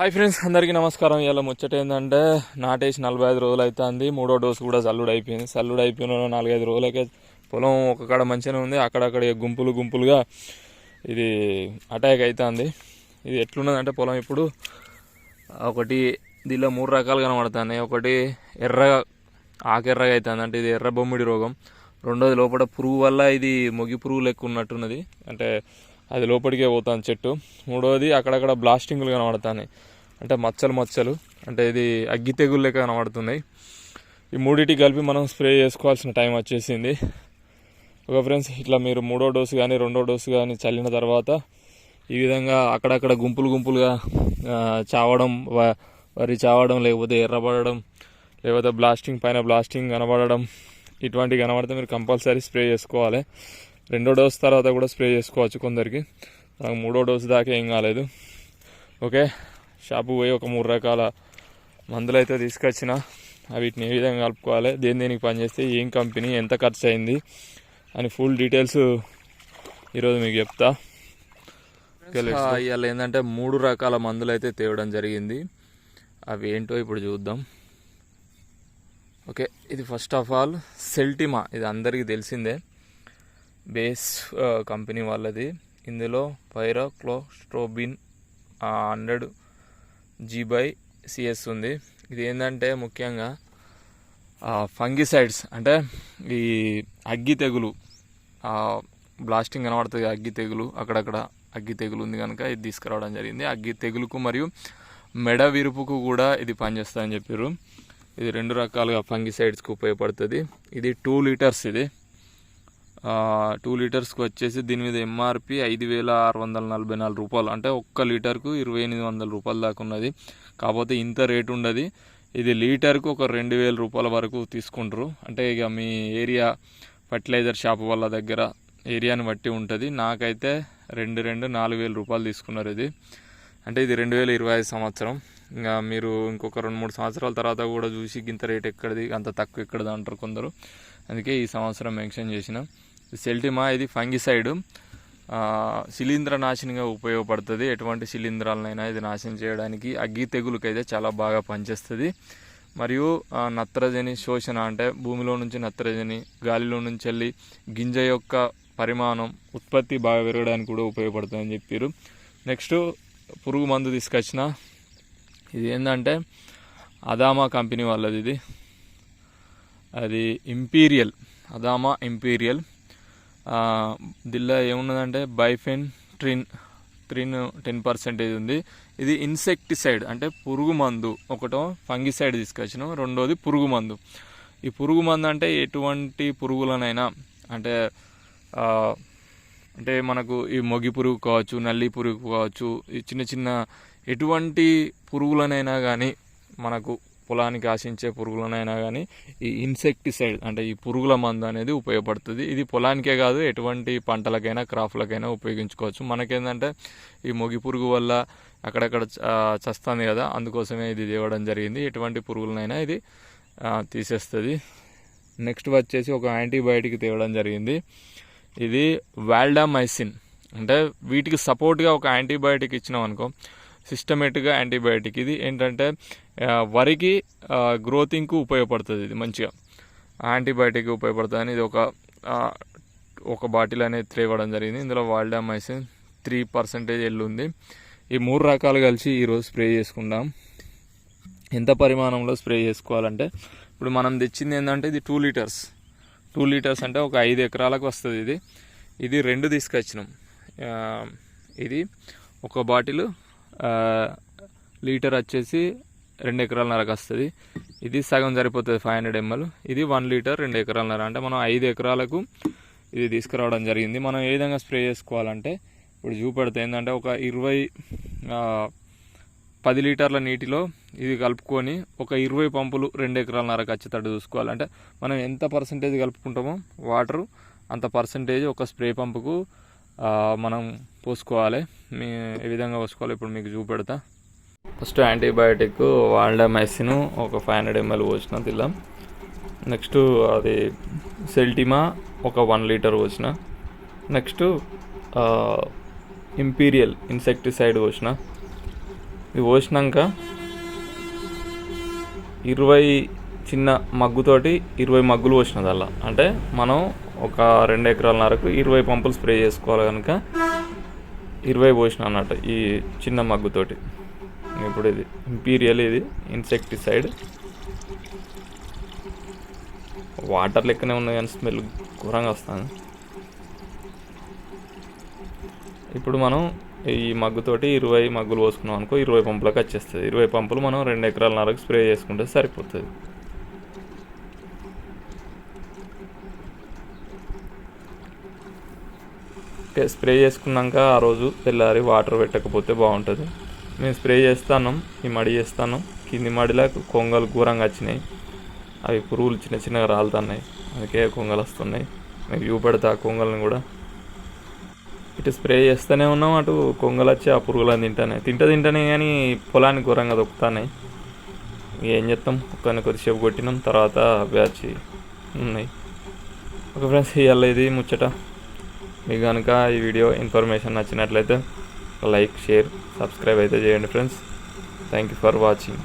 Hi friends అందరికీ నమస్కారం. ఇలా ముచ్చట ఏంటంటే నాటేసి నలభై ఐదు రోజులు అవుతుంది మూడో డోసు కూడా చల్లుడు అయిపోయింది చల్లుడు అయిపోయిన నాలుగైదు రోజులకే పొలం ఒక కాడ మంచిగానే ఉంది. అక్కడక్కడ గుంపులు గుంపులుగా ఇది అటాక్ అవుతుంది ఇది ఎట్లున్నదంటే పొలం ఇప్పుడు ఒకటి దీనిలో మూడు రకాలు కనబడుతున్నాయి. ఒకటి ఎర్రగా ఆకెర్రగా అవుతుంది అంటే ఇది ఎర్ర బొమ్మిడి రోగం. రెండోది లోపల పురుగు వల్ల ఇది మొగి పురుగు లెక్క ఉన్నట్టున్నది. అంటే అది లోపలికే పోతుంది చెట్టు. మూడవది అక్కడక్కడ బ్లాస్టింగ్లు కనబడుతున్నాయి. అంటే మచ్చలు మచ్చలు. అంటే ఇది అగ్గి తెగులు లెక్క కనబడుతున్నాయి. ఈ మూడింటి కలిపి మనం స్ప్రే చేసుకోవాల్సిన టైం వచ్చేసింది. ఒక ఫ్రెండ్స్ ఇట్లా మీరు మూడో డోసు కానీ రెండో డోసు కానీ చల్లిన తర్వాత ఈ విధంగా అక్కడక్కడ గుంపులు గుంపులుగా చావడం వ- వరి చావడం లేకపోతే ఎర్రబడడం లేకపోతే బ్లాస్టింగ్ పైన బ్లాస్టింగ్ కనబడడం ఇటువంటివి కనబడితే మీరు కంపల్సరీ స్ప్రే చేసుకోవాలి. రెండో డోస్ తర్వాత కూడా స్ప్రే చేసుకోవచ్చు కొందరికి. నాకు మూడో డోసు దాకా ఏం కాలేదు. ఓకే షాపు పోయి ఒక మూడు రకాల మందులు అయితే తీసుకొచ్చిన వీటిని ఏ విధంగా కలుపుకోవాలి దేని దేనికి పనిచేస్తే ఏం కంపెనీ ఎంత ఖర్చు అయింది అని ఫుల్ డీటెయిల్స్ ఈరోజు మీకు చెప్తా. ఇవాళ ఏంటంటే మూడు రకాల మందులు అయితే తేవడం జరిగింది. అవి ఏంటో ఇప్పుడు చూద్దాం. ఓకే ఇది ఫస్ట్ ఆఫ్ ఆల్ సెల్టిమా ఇది అందరికీ తెలిసిందే. బేస్ కంపెనీ వాళ్ళది. ఇందులో pyraclostrobin hundred g by CS ఉంది. ఇది ఏంటంటే ముఖ్యంగా ఫంగిసైడ్స్ అంటే ఈ అగ్గి తెగులు బ్లాస్టింగ్ కనబడుతుంది అగ్గి తెగులు అక్కడక్కడ అగ్గి తెగులు ఉంది కనుక ఇది తీసుకురావడం జరిగింది. అగ్గి తెగులుకు మరియు మెడ విరుపుకు కూడా ఇది పనిచేస్తుందని చెప్పారు. ఇది రెండు రకాలుగా ఫంగిసైడ్స్కి ఉపయోగపడుతుంది. ఇది టూ లీటర్స్ ఇది. టూ లీటర్స్కి వచ్చేసి దీని మీద ఎంఆర్పి ఐదు వేల ఆరు వందల నలభై నాలుగు రూపాయలు. అంటే ఒక్క లీటర్కు ఇరవై ఎనిమిది వందల రూపాయల దాకా ఉన్నది. కాకపోతే ఇంత రేటు ఉండదు. ఇది లీటర్కు ఒక రెండు వేల రూపాయల వరకు తీసుకుంటారు. అంటే ఇక మీ ఏరియా ఫర్టిలైజర్ షాప్ వాళ్ళ దగ్గర ఏరియాని బట్టి ఉంటుంది. నాకైతే రెండు రెండు నాలుగు వేల రూపాయలు తీసుకున్నారు ఇది. అంటే ఇది రెండు వేల ఇరవై ఐదు సంవత్సరం. ఇంకా మీరు ఇంకొక రెండు మూడు సంవత్సరాల తర్వాత కూడా చూసి ఇంత రేట్ ఎక్కడిది అంత తక్కువ ఎక్కడిది అంటారు కొందరు. అందుకే ఈ సంవత్సరం మెన్షన్ చేసిన. సెల్టిమా ఇది ఫంగిసైడ్. శిలీంద్ర నాశనంగా ఉపయోగపడుతుంది. ఎటువంటి శిలీంధ్రాలనైనా ఇది నాశనం చేయడానికి అగ్గి తెగులకైతే చాలా బాగా పనిచేస్తుంది. మరియు నత్రజని శోషణ అంటే భూమిలో నుంచి నత్రజని గాలిలో నుంచి వెళ్ళి గింజ యొక్క పరిమాణం ఉత్పత్తి బాగా పెరగడానికి కూడా ఉపయోగపడుతుందని చెప్పారు నెక్స్ట్ పురుగు మందు తీసుకొచ్చిన ఇది ఏంటంటే అదామా కంపెనీ వాళ్ళది ఇది. అది ఇంపీరియల్ అదామా ఇంపీరియల్. దీనిలో ఏమున్నదంటే బైఫెన్ ట్రిన్ త్రిన్ టెన్ పర్సెంటేజ్ ఉంది. ఇది ఇన్సెక్టిసైడ్ అంటే పురుగు మందు. ఒకటో ఫంగిసైడ్ తీసుకొచ్చినాం రెండోది పురుగు మందు. ఈ పురుగు మందు అంటే ఎటువంటి పురుగులనైనా అంటే అంటే మనకు ఈ మొగి పురుగు కావచ్చు నల్లి పురుగు కావచ్చు ఈ చిన్న చిన్న ఎటువంటి పురుగులనైనా కానీ మనకు పొలానికి ఆశించే పురుగులనైనా కానీ ఈ ఇన్సెక్టిసైడ్ అంటే ఈ పురుగుల మందు అనేది ఉపయోగపడుతుంది. ఇది పొలానికే కాదు ఎటువంటి పంటలకైనా క్రాప్లకైనా ఉపయోగించుకోవచ్చు. మనకేంటంటే ఈ మొగి పురుగు వల్ల అక్కడక్కడ చస్తుంది కదా అందుకోసమే ఇది తేవడం జరిగింది. ఎటువంటి పురుగులనైనా ఇది తీసేస్తుంది. నెక్స్ట్ వచ్చేసి ఒక యాంటీబయాటిక్ తేవడం జరిగింది. ఇది వాల్డామైసిన్. అంటే వీటికి సపోర్ట్గా ఒక యాంటీబయాటిక్ ఇచ్చినాం అనుకో సిస్టమేటిక్గా యాంటీబయాటిక్. ఇది ఏంటంటే వరికి గ్రోతింగ్కు ఉపయోగపడుతుంది ఇది మంచిగా. యాంటీబయాటిక్ ఉపయోగపడుతుంది అని ఇది ఒక ఒక బాటిల్ అనేది త్రేవడం జరిగింది. ఇందులో వాల్డామైసిన్ త్రీ పర్సెంటేజ్ ఎల్లు ఉంది. ఈ మూడు రకాలు కలిసి ఈరోజు స్ప్రే చేసుకుందాం. ఎంత పరిమాణంలో స్ప్రే చేసుకోవాలంటే ఇప్పుడు మనం తెచ్చింది ఏంటంటే ఇది టూ లీటర్స్. టూ లీటర్స్ అంటే ఒక ఐదు ఎకరాలకు వస్తుంది ఇది. ఇది రెండు తీసుకొచ్చినాం. ఇది ఒక బాటిల్ లీటర్ వచ్చేసి రెండు ఎకరాలన్నరకు వస్తుంది ఇది సగం సరిపోతుంది ఫైవ్ హండ్రెడ్ ఎంఎల్ ఇది వన్ లీటర్ రెండు ఎకరాలన్నర అంటే మనం ఐదు ఎకరాలకు ఇది తీసుకురావడం జరిగింది. మనం ఏ విధంగా స్ప్రే చేసుకోవాలంటే ఇప్పుడు చూపెడితే ఏంటంటే ఒక ఇరవై పది లీటర్ల నీటిలో ఇది కలుపుకొని ఒక ఇరవై పంపులు రెండు ఎకరాలన్నర ఖచ్చితంగా చూసుకోవాలి. అంటే మనం ఎంత పర్సంటేజ్ కలుపుకుంటామో వాటరు అంత పర్సంటేజ్ ఒక స్ప్రే పంపుకు మనం పోసుకోవాలి. మీ ఏ విధంగా పోసుకోవాలి ఇప్పుడు మీకు చూపెడతా. ఫస్ట్ యాంటీబయాటిక్ వాల్డమైసిన్ ఒక ఫైవ్ హండ్రెడ్ ఎంఎల్ పోసిన తిల్లా నెక్స్ట్ అది సెల్టిమా ఒక వన్ లీటర్ పోసిన. నెక్స్ట్ ఇంపీరియల్ ఇన్సెక్టిసైడ్ పోసిన. ఇవి పోసినాక ఇరవై చిన్న మగ్గుతోటి ఇరవై మగ్గులు పోసినది అలా అంటే మనం ఒక రెండు ఎకరాల నరకు ఇరవై పంపులు స్ప్రే చేసుకోవాలి కనుక. ఇరవై పోసిన అన్నట్టు ఈ చిన్న మగ్గుతోటి. ఇప్పుడు ఇది ఇంపీరియల్ ఇది ఇన్సెక్టిసైడ్ వాటర్ లెక్కనే ఉన్నాయి కానీ స్మెల్ ఘోరంగా వస్తుంది. ఇప్పుడు మనం ఈ మగ్గుతోటి ఇరవై మగ్గులు పోసుకున్నాం అనుకో ఇరవై పంపులకు వచ్చేస్తుంది. ఇరవై పంపులు మనం రెండు ఎకరాల నరకు స్ప్రే చేసుకుంటే సరిపోతుంది. స్ప్రే చేసుకున్నాక ఆ రోజు తెల్లారి వాటర్ పెట్టకపోతే బాగుంటుంది. మేము స్ప్రే చేస్తాను ఈ మడి చేస్తాను కింది మడిలో కొంగలు ఘోరంగా వచ్చినాయి. అవి పురుగులు చిన్న చిన్నగా రాలుతున్నాయి. అందుకే కొంగలు వస్తున్నాయి. మీకు చూపెడతా ఆ కొంగలను కూడా. ఇటు స్ప్రే చేస్తూనే ఉన్నాం అటు కొంగలు వచ్చి ఆ పురుగులను తింటానే తింట తింటానే కానీ పొలానికి ఘోరంగా దొక్కుతున్నాయి. ఏం చేస్తాం? ఒక్కని కొద్దిసేపు కొట్టినాం తర్వాత బ్యాచ్ ఉన్నాయి. ఓకే ఫ్రెండ్స్ ఇవాళ ఇది ముచ్చట. మీకు కనుక ఈ వీడియో ఇన్ఫర్మేషన్ నచ్చినట్లయితే లైక్ షేర్ సబ్స్క్రైబ్ అయితే చేయండి friends. Thank you for watching